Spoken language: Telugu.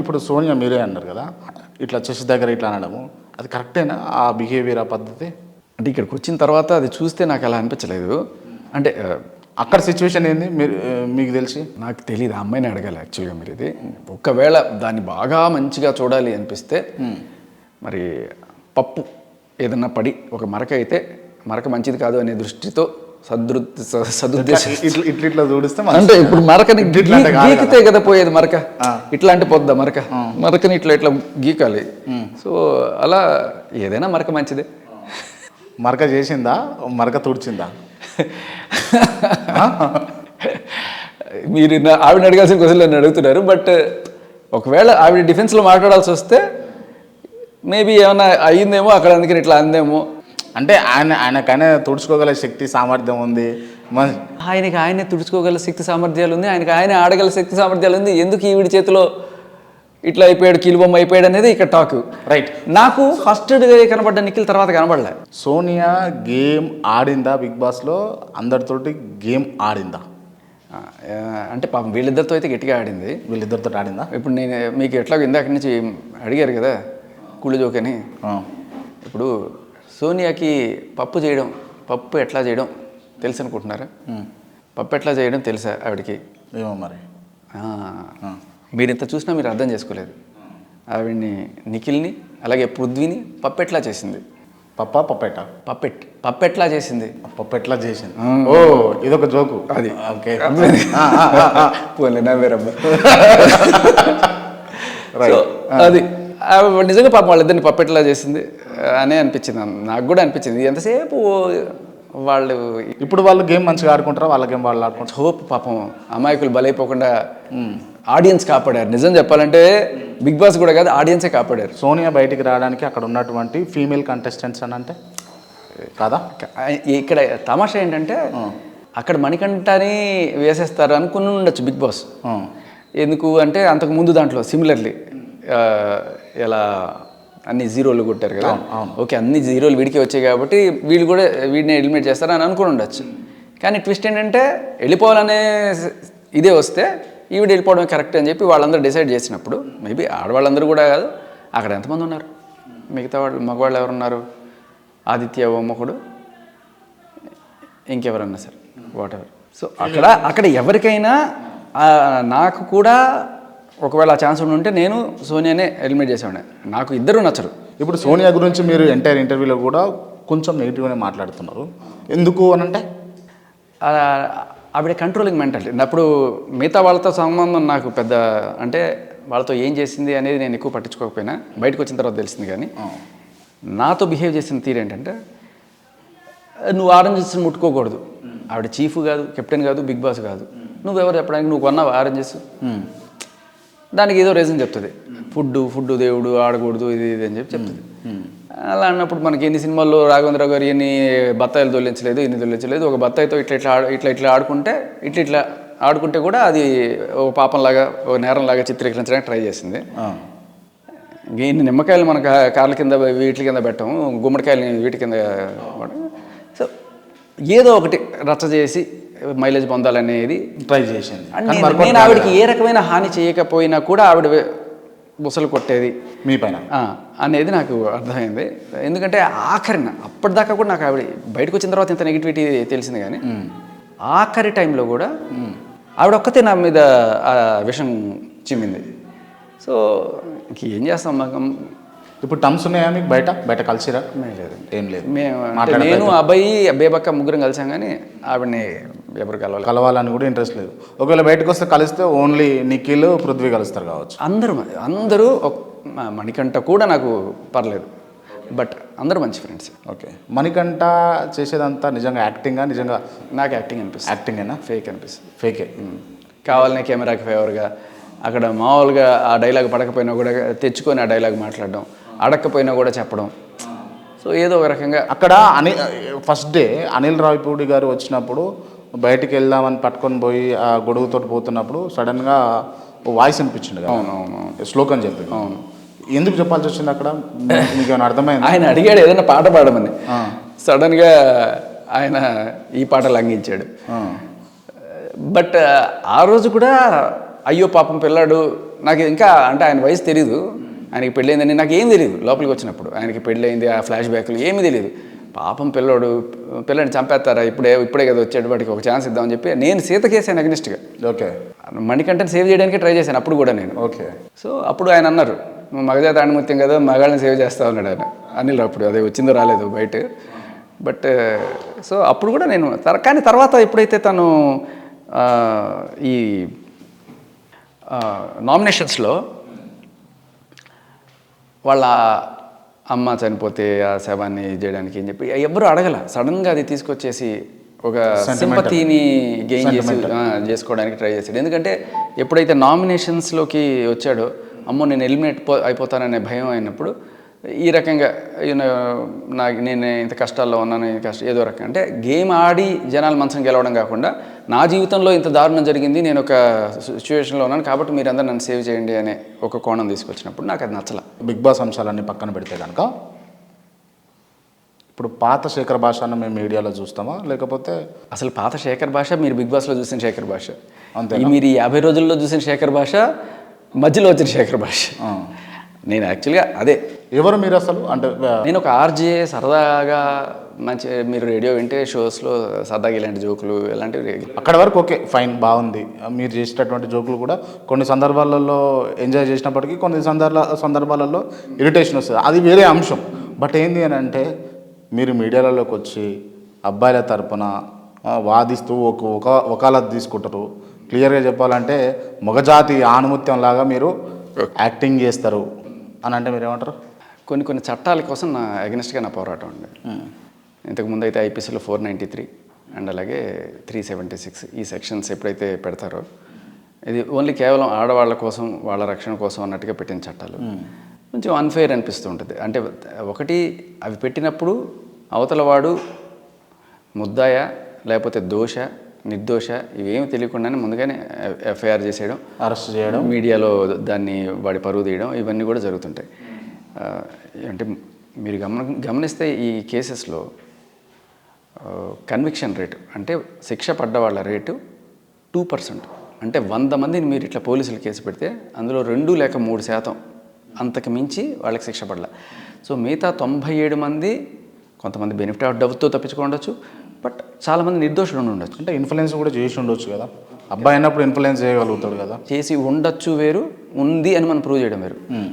ఇప్పుడు సోనియా మీరే అన్నారు కదా ఇట్లా చెస్ దగ్గర ఇట్లా అనడము అది కరెక్టేనా? ఆ బిహేవియర్ ఆ పద్ధతి? అంటే ఇక్కడికి వచ్చిన తర్వాత అది చూస్తే నాకు అలా అనిపించలేదు. అంటే అక్కడ సిచ్యువేషన్ ఏంది? మీరు మీకు తెలిసి? నాకు తెలియదు అమ్మాయిని అడగాలి యాక్చువల్గా మీరు ఇది. ఒకవేళ దాన్ని బాగా మంచిగా చూడాలి అనిపిస్తే మరి పప్పు ఏదన్నా పడి ఒక మరక అయితే మరక మంచిది కాదు అనే దృష్టితో సదృ స- సదుద్దేశం ఇట్లా ఇట్లా చూడిస్తే. అంటే ఇప్పుడు మరకని గీకితే కదా. పోయేది మరక. ఇట్లా అంటే పోద్దా మరక. మరకని ఇట్లా ఇట్లా గీకాలి. సో అలా ఏదైనా మరక మంచిదే. మరక చేసిందా? మరక తుడిచిందా? మీరు ఆవిడని అడగాల్సిన క్వశ్చన్ నన్ను అడుగుతున్నారు. బట్ ఒకవేళ ఆవిడ డిఫెన్స్లో మాట్లాడాల్సి వస్తే మేబీ ఏమైనా అయ్యిందేమో అక్కడ అందుకని ఇట్లా అందేమో. అంటే ఆయన ఆయనకైనా తుడుచుకోగల శక్తి సామర్థ్యం ఉంది. ఆయనకి ఆయనే తుడుచుకోగల శక్తి సామర్థ్యాలు ఉంది. ఆయనకి ఆయన ఆడగల శక్తి సామర్థ్యాలు ఉంది. ఎందుకు ఈవిడి చేతిలో ఇట్లా అయిపోయాడు కీలుబొమ్మ అయిపోయాడు అనేది ఇక్కడ టాక్ రైట్ నాకు ఫస్ట్ కనబడ్డ నిఖిల్ తర్వాత కనబడలే. సోనియా గేమ్ ఆడిందా బిగ్ బాస్లో అందరితోటి గేమ్ ఆడిందా? అంటే పాపం వీళ్ళిద్దరితో అయితే గట్టిగా ఆడింది. వీళ్ళిద్దరితో ఆడిందా? ఇప్పుడు నేను మీకు ఎట్లా ఇందాక నుంచి అడిగారు కదా కుళ్ళు జోకని. ఇప్పుడు సోనియాకి పప్పు చేయడం పప్పు ఎట్లా చేయడం తెలుసు అనుకుంటున్నారా? పప్పు ఎట్లా చేయడం తెలుసా ఆవిడకి? ఏమో మరి. మీరు ఇంత చూసినా మీరు అర్థం చేసుకోలేదు. ఆవిడ్ని నిఖిల్ని అలాగే పృథ్వీని పప్పు ఎట్లా చేసింది? పప్పా పప్పెట? పప్పెట్ పప్పెట్లా చేసింది? పప్పు ఎట్లా చేసింది? ఓ ఇదొక జోకు. అది. ఓకే. పోలే. సో అది. నిజంగా పాపం వాళ్ళిద్దరిని పప్పెట్లా చేసింది అనే అనిపించింది నాకు. కూడా అనిపించింది. ఎంతసేపు వాళ్ళు ఇప్పుడు వాళ్ళు గేమ్ మంచిగా ఆడుకుంటారా? వాళ్ళ గేమ్ వాళ్ళు ఆడుకుంటారు? హోప్ పాపం అమాయకులు బలైపోకుండా ఆడియన్స్ కాపాడారు. నిజం చెప్పాలంటే బిగ్ బాస్ కూడా కాదు ఆడియన్సే కాపాడారు. సోనియా బయటికి రావడానికి అక్కడ ఉన్నటువంటి ఫీమేల్ కంటెస్టెంట్స్ అని అంటే? కాదా? ఇక్కడ తమాషా ఏంటంటే అక్కడ మణికంఠని వేసేస్తారు అనుకుని ఉండొచ్చు బిగ్ బాస్. ఎందుకు అంటే అంతకు ముందు దాంట్లో సిమిలర్లీ. ఇలా అన్ని జీరోలు కొట్టారు కదా? ఓకే అన్ని జీరోలు వీడికి వచ్చాయి కాబట్టి వీళ్ళు కూడా వీడిని ఎలిమినేట్ చేస్తారని అనుకుని ఉండొచ్చు. కానీ ట్విస్ట్ ఏంటంటే వెళ్ళిపోవాలనే ఇదే వస్తే ఈవిడ వెళ్ళిపోవడం కరెక్ట్ అని చెప్పి వాళ్ళందరూ డిసైడ్ చేసినప్పుడు మేబీ ఆడవాళ్ళందరూ కూడా కాదు అక్కడ ఎంతమంది ఉన్నారు? మిగతా వాళ్ళు మగవాళ్ళు ఎవరున్నారు? ఆదిత్య ఓమకుడు ఇంకెవరన్నా సరే వాట్ ఎవర్ సో అక్కడ అక్కడ ఎవరికైనా నాకు కూడా ఒకవేళ ఆ ఛాన్స్ ఉంటే నేను సోనియానే ఎలిమినేట్ చేసేవాడిని. నాకు ఇద్దరు నచ్చరు. ఇప్పుడు సోనియా గురించి మీరు ఎంటైర్ ఇంటర్వ్యూలో కూడా కొంచెం నెగిటివ్గానే మాట్లాడుతున్నారు. ఎందుకు అని అంటే ఆవిడ కంట్రోలింగ్ మెంటాలిటీ అప్పుడు మిగతా వాళ్ళతో సంబంధం నాకు పెద్ద అంటే వాళ్ళతో ఏం చేసింది అనేది నేను ఎక్కువ పట్టించుకోకపోయినా బయటకు వచ్చిన తర్వాత తెలిసింది కానీ నాతో బిహేవ్ చేసిన తీరు ఏంటంటే నువ్వు ఆరెంజెస్ ముట్టుకోకూడదు. ఆవిడ చీఫ్ కాదు కెప్టెన్ కాదు బిగ్ బాస్ కాదు. నువ్వెవరు చెప్పడానికి? నువ్వు కొన్నావు ఆరెంజెస్ దానికి ఏదో రీజన్ చెప్తుంది ఫుడ్ ఫుడ్ దేవుడు ఆడకూడదు ఇది ఇది అని చెప్పి చెప్తుంది అలా అన్నప్పుడు మనకి ఎన్ని సినిమాల్లో రాఘవేంద్ర గారు ఎన్ని బత్తాయిలు దొల్లించలేదు ఎన్ని దొల్లించలేదు ఒక బత్తాయితో ఇట్లా ఇట్లా ఇట్లా ఇట్లా ఆడుకుంటే ఇట్లా ఇట్లా ఆడుకుంటే కూడా అది ఒక పాపంలాగా ఒక నేరంలాగా చిత్రీకరించడానికి ట్రై చేసింది ఆ. ఇన్ని నిమ్మకాయలు మన కా- కార్ల కింద వీటి కింద పెట్టాము గుమ్మడికాయలని వీటి కింద. సో ఏదో ఒకటి రచ్చ చేసి మైలేజ్ పొందాలనేది ట్రై చేసింది. నేను- ఆవిడకి ఏ రకమైన హాని చేయకపోయినా కూడా ఆవిడ బుసలు కొట్టేది. మీ పైన. అనేది నాకు అర్థమైంది. ఎందుకంటే ఆఖరిన అప్పటిదాకా కూడా నాకు ఆవిడ బయటకు వచ్చిన తర్వాత ఇంత నెగిటివిటీ తెలిసింది కానీ ఆఖరి టైంలో కూడా ఆవిడ ఒక్కతే నా మీద ఆ విషం చిమ్మింది. సో ఇంక ఏం చేస్తాం మాకు? ఇప్పుడు టమ్స్ ఉన్నాయా మీకు బయట? బయట కలిసిరా? లేదు. ఏం లేదు. మేము నేను అబ్బాయి బేబక్క ముగ్గురం కలిసాం కానీ ఆవిడని ఎవరు కలవాలి. కలవాలని కూడా ఇంట్రెస్ట్ లేదు. ఒకవేళ బయటకు వస్తే కలిస్తే ఓన్లీ నిఖిల్ పృథ్వీ కలుస్తారు కావచ్చు. అందరూ అందరూ మణికంఠ కూడా నాకు పర్లేదు. బట్ అందరూ మంచి ఫ్రెండ్స్ ఓకే. మణికంఠ చేసేదంతా నిజంగా యాక్టింగా? నిజంగా నాకు యాక్టింగ్ అనిపిస్తుంది. యాక్టింగేనా? ఫేక్ అనిపిస్తుంది. ఫేకే కావాలనే కెమెరాకి ఫేవర్గా అక్కడ మామూలుగా ఆ డైలాగ్ పడకపోయినా కూడా తెచ్చుకొని ఆ డైలాగ్ మాట్లాడడం అడగకపోయినా కూడా చెప్పడం. సో ఏదో ఒక రకంగా అక్కడ అని ఫస్ట్ డే అనిల్ రావిపూడి గారు వచ్చినప్పుడు బయటికి వెళ్దామని పట్టుకొని పోయి ఆ గొడుగుతో పోతున్నప్పుడు సడన్గా వాయిస్ అనిపించింది అవునవును శ్లోకం చెప్పి ఎందుకు చెప్పాల్సి వచ్చింది అక్కడ? మీకు ఏమైనా అర్థమైంది? ఆయన అడిగాడు ఏదైనా పాట పాడమని. సడన్గా ఆయన ఈ పాట లంఘించాడు. బట్ ఆ రోజు కూడా అయ్యో పాపం పిల్లాడు నాకు ఇంకా అంటే ఆయన వయసు తెలియదు ఆయనకి పెళ్ళైందని నాకు ఏం తెలియదు లోపలికి వచ్చినప్పుడు. ఆయనకి పెళ్ళైంది ఆ ఫ్లాష్ బ్యాక్లు ఏమీ తెలియదు పాపం పిల్లోడు పిల్లని చంపేస్తారా? ఇప్పుడే ఇప్పుడే కదా వచ్చాడు వాడికి ఒక ఛాన్స్ ఇద్దామని చెప్పి నేను సీతకేసాను అగ్నిస్ట్గా. ఓకే. మణికంఠని సేవ్ చేయడానికి ట్రై చేశాను అప్పుడు కూడా నేను. ఓకే. సో అప్పుడు ఆయన అన్నారు మగజాత ఆణిముత్యం కదా మగాళ్ళని సేవ్ చేస్తా ఉన్నాడు ఆయన. అనిల్ అప్పుడు అదే వచ్చిందో రాలేదు బయట. బట్ సో అప్పుడు కూడా నేను కానీ తర్వాత ఎప్పుడైతే తను ఈ నామినేషన్స్లో వాళ్ళ అమ్మ చనిపోతే ఆ శవాన్ని చేయడానికి అని చెప్పి ఎవరు అడగల. సడన్గా అది తీసుకొచ్చేసి ఒక సింపతిని గెయిన్ చేసి చేసుకోవడానికి ట్రై చేశాడు. ఎందుకంటే ఎప్పుడైతే నామినేషన్స్లోకి వచ్చాడో అమ్మో నేను ఎలిమినేట్ పో అయిపోతాననే భయం అయినప్పుడు ఈ రకంగా నాకు నేను ఇంత కష్టాల్లో ఉన్నాను కష్ట ఏదో రకం అంటే గేమ్ ఆడి జనాల మనసును గెలవడం కాకుండా నా జీవితంలో ఇంత దారుణం జరిగింది నేను ఒక సిచ్యువేషన్లో ఉన్నాను కాబట్టి మీరందరూ నన్ను సేవ్ చేయండి అనే ఒక కోణం తీసుకొచ్చినప్పుడు నాకు అది నచ్చల. బిగ్ బాస్ అంశాలన్నీ పక్కన పెడితే కనుక ఇప్పుడు పాత శేఖర్ భాషను మేము మీడియాలో చూస్తామా? లేకపోతే అసలు పాత శేఖర్ భాష మీరు బిగ్ బాస్లో చూసిన శేఖర్ భాష. అంతేనా? ఈ మీరు ఈ యాభై రోజుల్లో చూసిన శేఖర్ భాష మధ్యలో వచ్చిన శేఖర్ భాష. నేను యాక్చువల్గా అదే ఎవరు మీరు అసలు? అంటే నేను ఒక ఆర్జే సరదాగా మంచి మీరు రేడియో వింటే షోస్లో సరదాగా ఇలాంటి జోకులు ఇలాంటివి అక్కడ వరకు ఓకే ఫైన్ బాగుంది. మీరు చేసేటటువంటి జోకులు కూడా కొన్ని సందర్భాలలో ఎంజాయ్ చేసినప్పటికీ కొన్ని సందర్భ సందర్భాలలో ఇరిటేషన్ వస్తుంది. అది వేరే అంశం. బట్ ఏంది అని అంటే మీరు మీడియాలలోకి వచ్చి అబ్బాయిల తరపున వాదిస్తూ ఒక ఒక వకాలత్ తీసుకుంటారు. క్లియర్గా చెప్పాలంటే మగజాతి ఆణిముత్యం లాగా మీరు యాక్టింగ్ చేస్తారు. అని అంటే మీరు ఏమంటారు కొన్ని కొన్ని చట్టాల కోసం నా అగెనిస్ట్గా నా పోరాటం అండి. ఇంతకుముందు అయితే ఐపీసీలో ఫోర్ నైంటీ త్రీ అండ్ అలాగే త్రీ సెవెంటీ సిక్స్ ఈ సెక్షన్స్ ఎప్పుడైతే పెడతారో ఇది ఓన్లీ కేవలం ఆడవాళ్ళ కోసం వాళ్ళ రక్షణ కోసం అన్నట్టుగా పెట్టిన చట్టాలు. కొంచెం అన్ఫెయిర్ అనిపిస్తూ ఉంటుంది. అంటే ఒకటి అవి పెట్టినప్పుడు అవతల వాడు ముద్దాయ లేకపోతే దోష నిర్దోష ఇవేమి తెలియకుండానే ముందుగానే ఎఫ్ఐఆర్ చేసేయడం అరెస్ట్ చేయడం. మీడియాలో దాన్ని వాడి పరువు తీయడం ఇవన్నీ కూడా జరుగుతుంటాయి. అంటే మీరు గమన గమనిస్తే ఈ కేసెస్లో కన్విక్షన్ రేటు అంటే శిక్ష పడ్డ వాళ్ళ రేటు టూ పర్సెంట్ అంటే వంద మందిని మీరు ఇట్లా పోలీసులు కేసు పెడితే అందులో రెండు లేక మూడు శాతం అంతకు మించి వాళ్ళకి శిక్ష పడల. సో మిగతా తొంభై ఏడు మంది కొంతమంది బెనిఫిట్ ఆఫ్ డౌట్తో తప్పించుకోండొచ్చు బట్ చాలామంది నిర్దోషులు ఉండి ఉండొచ్చు. అంటే ఇన్ఫ్లుయెన్స్ కూడా చేసి ఉండొచ్చు కదా. అబ్బాయి అయినప్పుడు ఇన్ఫ్లుయెన్స్ చేయగలుగుతాడు కదా. చేసి ఉండొచ్చు వేరు ఉంది అని మనం ప్రూవ్ చేయడం వేరు.